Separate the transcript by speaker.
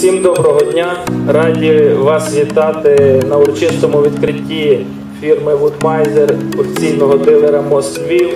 Speaker 1: Всім доброго дня! Раді вас вітати на урочистому відкритті фірми Woodmiser, офіційного дилера Москвів.